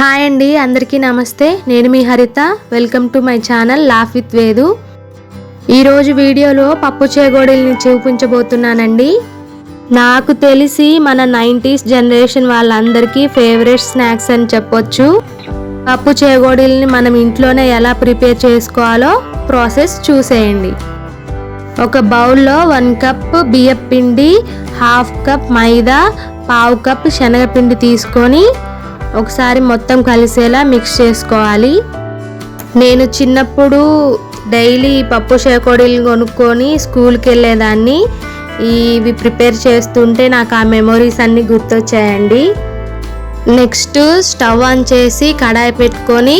Hi అండి అందరికీ నమస్తే. నేను మీ Haritha. Welcome to my channel laugh with Vedu ఈరోజు వీడియోలో పప్పు చేగోడీల్ని చూపించబోతున్నానండి. నాకు తెలిసి మన నైంటీస్ జనరేషన్ వాళ్ళందరికీ ఫేవరెట్ స్నాక్స్ అని చెప్పొచ్చు. పప్పు చేగోడీల్ని మనం ఇంట్లోనే ఎలా ప్రిపేర్ చేసుకోవాలో ప్రాసెస్ చూసేయండి. ఒక బౌల్లో వన్ కప్ బియ్యపిండి హాఫ్ కప్ మైదా పావు కప్ శనగపిండి తీసుకొని ఒకసారి మొత్తం కలిసేలా మిక్స్ చేసుకోవాలి. నేను చిన్నప్పుడు డైలీ పప్పు చేకోడీలు కొనుక్కొని స్కూల్కి వెళ్ళేదాన్ని ఇవి ప్రిపేర్ చేస్తుంటే నాకు ఆ మెమొరీస్ అన్నీ గుర్తొచ్చాయండి. నెక్స్ట్ స్టవ్ ఆన్ చేసి కడాయి పెట్టుకొని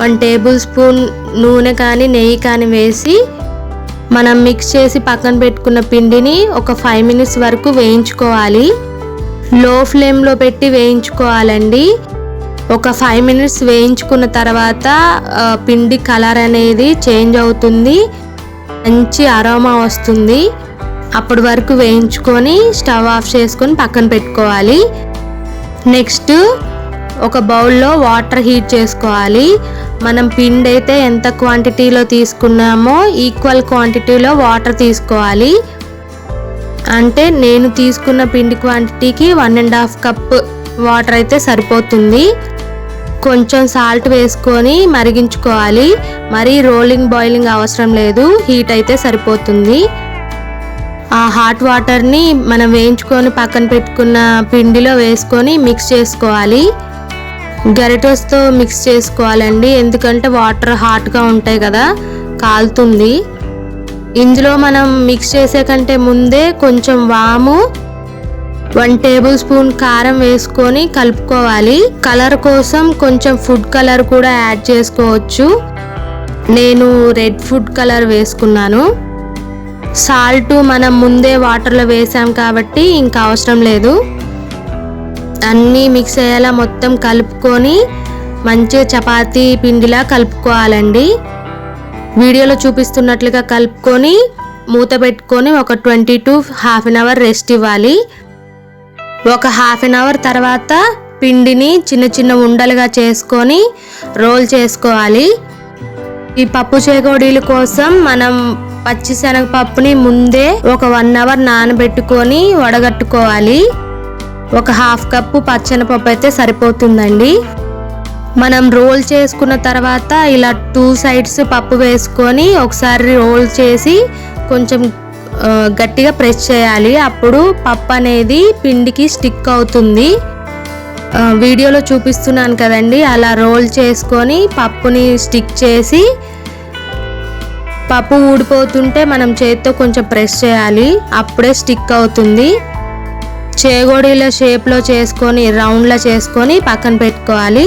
వన్ టేబుల్ స్పూన్ నూనె కానీ నెయ్యి కానీ వేసి మనం మిక్స్ చేసి పక్కన పెట్టుకున్న పిండిని ఒక ఫైవ్ మినిట్స్ వరకు వేయించుకోవాలి. లో ఫ్లేమ్లో పెట్టి వేయించుకోవాలండి. ఒక ఫైవ్ మినిట్స్ వేయించుకున్న తర్వాత పిండి కలర్ అనేది చేంజ్ అవుతుంది. మంచి అరోమా వస్తుంది. అప్పటి వరకు వేయించుకొని స్టవ్ ఆఫ్ చేసుకొని పక్కన పెట్టుకోవాలి. నెక్స్ట్ ఒక బౌల్లో వాటర్ హీట్ చేసుకోవాలి. మనం పిండి అయితే ఎంత క్వాంటిటీలో తీసుకున్నామో ఈక్వల్ క్వాంటిటీలో వాటర్ తీసుకోవాలి. అంటే నేను తీసుకున్న పిండి క్వాంటిటీకి one and half cup water అయితే సరిపోతుంది. కొంచెం సాల్ట్ వేసుకొని మరిగించుకోవాలి. మరీ రోలింగ్ బాయిలింగ్ అవసరం లేదు. హీట్ అయితే సరిపోతుంది. ఆ హాట్ వాటర్ని మనం వేయించుకొని పక్కన పెట్టుకున్న పిండిలో వేసుకొని మిక్స్ చేసుకోవాలి. గరిటోస్తో మిక్స్ చేసుకోవాలండి. ఎందుకంటే వాటర్ హాట్గా ఉంటాయి కదా కాలుతుంది. ఇందులో మనం మిక్స్ చేసే కంటే ముందే కొంచెం వాము వన్ టేబుల్ స్పూన్ కారం వేసుకొని కలుపుకోవాలి. కలర్ కోసం కొంచెం ఫుడ్ కలర్ కూడా యాడ్ చేసుకోవచ్చు. నేను రెడ్ ఫుడ్ కలర్ వేసుకున్నాను. సాల్ట్ మనం ముందే వాటర్లో వేసాం కాబట్టి ఇంకా అవసరం లేదు. అన్నీ మిక్స్ అయ్యేలా మొత్తం కలుపుకొని మంచిగా చపాతీ పిండిలా కలుపుకోవాలండి. వీడియోలో చూపిస్తున్నట్లుగా కలుపుకొని మూత పెట్టుకొని ఒక twenty to half an hour rest ఇవ్వాలి. ఒక హాఫ్ అన్ అవర్ తర్వాత పిండిని చిన్న చిన్న ఉండలుగా చేసుకొని రోల్ చేసుకోవాలి. ఈ పప్పు చేకోడీల కోసం మనం పచ్చిశనగపప్పుని ముందే ఒక వన్ అవర్ నానబెట్టుకొని వడగట్టుకోవాలి. ఒక హాఫ్ కప్పు పచ్చనపప్పు అయితే సరిపోతుందండి. మనం రోల్ చేసుకున్న తర్వాత ఇలా టూ సైడ్స్ పప్పు వేసుకొని ఒకసారి రోల్ చేసి కొంచెం గట్టిగా ప్రెస్ చేయాలి. అప్పుడు పప్పు అనేది పిండికి స్టిక్ అవుతుంది. వీడియోలో చూపిస్తున్నాను కదండి. అలా రోల్ చేసుకొని పప్పుని స్టిక్ చేసి పప్పు ఊడిపోతుంటే మనం చేతితో కొంచెం ప్రెస్ చేయాలి. అప్పుడే స్టిక్ అవుతుంది. చేగోడీల షేప్లో చేసుకొని రౌండ్లో చేసుకొని పక్కన పెట్టుకోవాలి.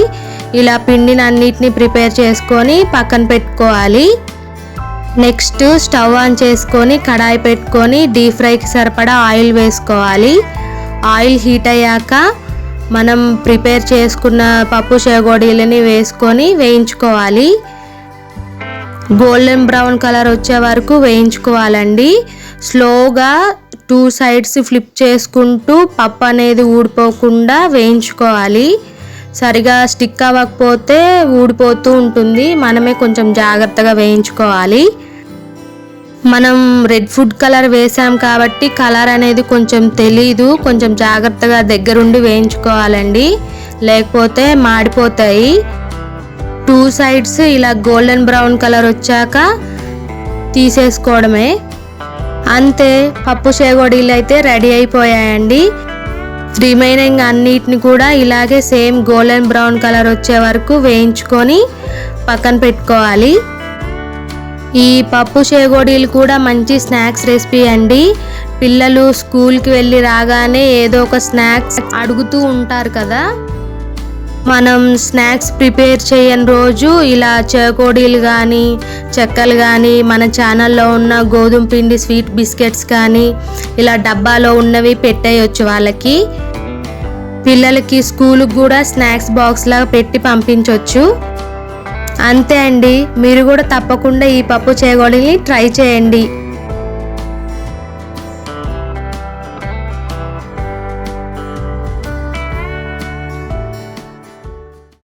ఇలా పిండిని అన్నిటిని ప్రిపేర్ చేసుకొని పక్కన పెట్టుకోవాలి. నెక్స్ట్ స్టవ్ ఆన్ చేసుకొని కడాయి పెట్టుకొని డీప్ ఫ్రైకి సరిపడా ఆయిల్ వేసుకోవాలి. ఆయిల్ హీట్ అయ్యాక మనం ప్రిపేర్ చేసుకున్న పప్పు చేగోడీలని వేసుకొని వేయించుకోవాలి. గోల్డెన్ బ్రౌన్ కలర్ వచ్చే వరకు వేయించుకోవాలండి. స్లోగా టూ సైడ్స్ ఫ్లిప్ చేసుకుంటూ పప్పు అనేది ఊడిపోకుండా వేయించుకోవాలి. సరిగా స్టిక్ అవ్వకపోతే ఊడిపోతూ ఉంటుంది. మనమే కొంచెం జాగ్రత్తగా వేయించుకోవాలి. మనం రెడ్ ఫుడ్ కలర్ వేసాం కాబట్టి కలర్ అనేది కొంచెం తెలీదు. కొంచెం జాగ్రత్తగా దగ్గరుండి వేయించుకోవాలండి. లేకపోతే మాడిపోతాయి. టూ సైడ్స్ ఇలా గోల్డెన్ బ్రౌన్ కలర్ వచ్చాక తీసేసుకోవడమే. అంతే పప్పు చేగోడీలు అయితే రెడీ అయిపోయాయండి. రిమైనింగ్ అన్నిటిని కూడా ఇలాగే సేమ్ గోల్డెన్ బ్రౌన్ కలర్ వచ్చే వరకు వేయించుకొని పక్కన పెట్టుకోవాలి. ఈ పప్పు చేగోడీలు కూడా మంచి స్నాక్స్ రెసిపీ అండి. పిల్లలు స్కూల్కి వెళ్ళి రాగానే ఏదో ఒక స్నాక్స్ అడుగుతూ ఉంటారు కదా. మనం స్నాక్స్ ప్రిపేర్ చేయని రోజు ఇలా చేకోడీలు కానీ చెక్కలు కానీ మన ఛానల్లో ఉన్న గోధుమ పిండి స్వీట్ బిస్కెట్స్ కానీ ఇలా డబ్బాలో ఉన్నవి పెట్టేయచ్చు వాళ్ళకి. పిల్లలకి స్కూల్కి కూడా స్నాక్స్ బాక్స్లా పెట్టి పంపించవచ్చు అంతే అండి. మీరు కూడా తప్పకుండా ఈ పప్పు చేగోడీని ట్రై చేయండి.